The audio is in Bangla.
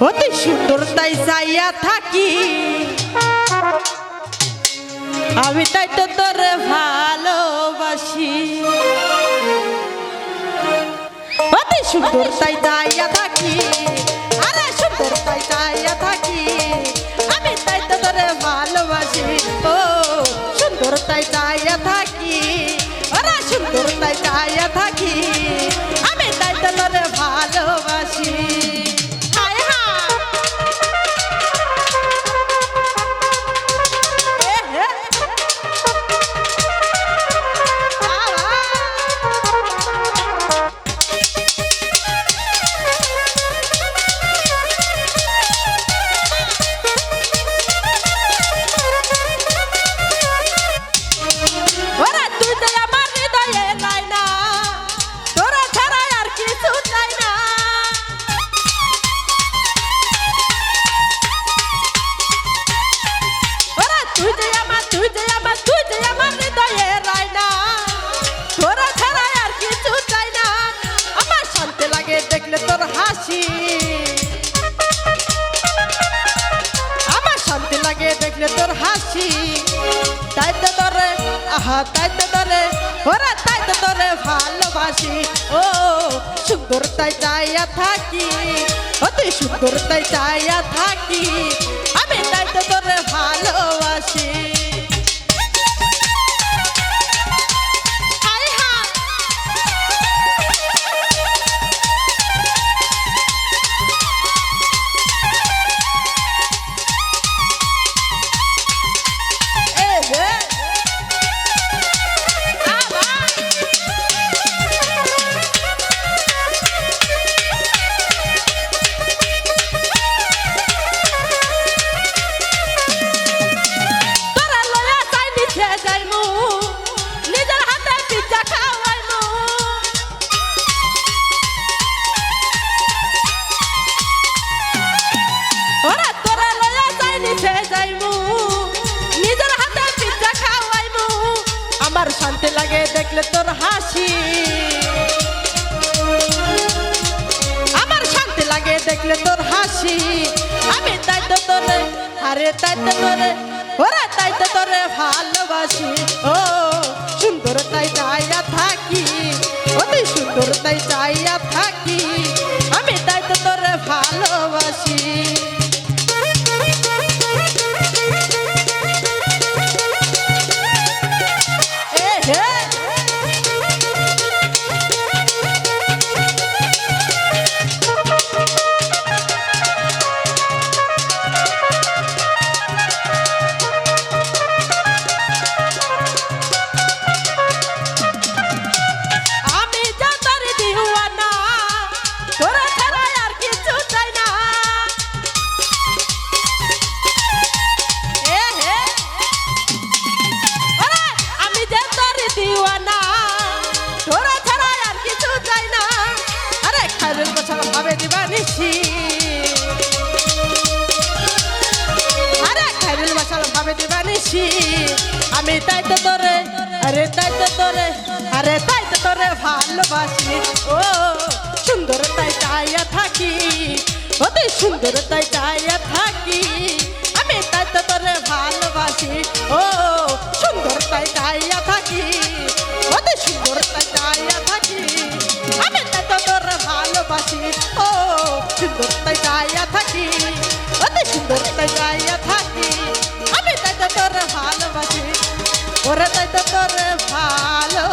অতি সুন্দর তাই চাইয়া থাকি। আমি তাই তো তোরে ভালোবাসি। অতি সুন্দর তাই চাইয়া থাকি, আরে সুন্দর তাই চাইয়া থাকি। আমি তাই তো তোরে ভালোবাসি, ও সুন্দর তাই চাইয়া থাকি, আরে সুন্দর তাই চাইয়া থাকি লাগে তোর হাসি, তাই তো তোরে, আহা, তাই তো তোরে, ওরা তাই তো তোরে ভালোবাসি। ও, সুন্দর তাই চাইয়া থাকি, অতি সুন্দর তাই চাইয়া থাকি। দেখলে তোর হাসি। আমার শান্তি লাগে দেখলে তোর হাসি। আমি তাই তো তোরে, আরে তাই তো তোরে, ওরা তাই তো তোরে ভালোবাসি। ও, সুন্দর তাই চাইয়া থাকি, অতি সুন্দর তাই চাইয়া থাকি। আমি তাই তো তোরে ভালোবাসি। দিবানিসি আমি তাই তো তোরে, আরে তাই তো তোরে, আরে তাই তো তোরে ভালোবাসি। ও সুন্দর তাই চাইয়া থাকি, অতি সুন্দর তাই চাইয়া থাকি। আমি তাই তো তোরে ভালোবাসি, ও সুন্দর তাই চাইয়া থাকি, অতি সুন্দর তাই চাইয়া থাকি। আমি তাই তো তোরে ভালোবাসি, ও সুন্দর তাই চাইয়া থাকি, অতি সুন্দর তাই চাইয়া থাকি। ওরে তাই তো তোর ভালো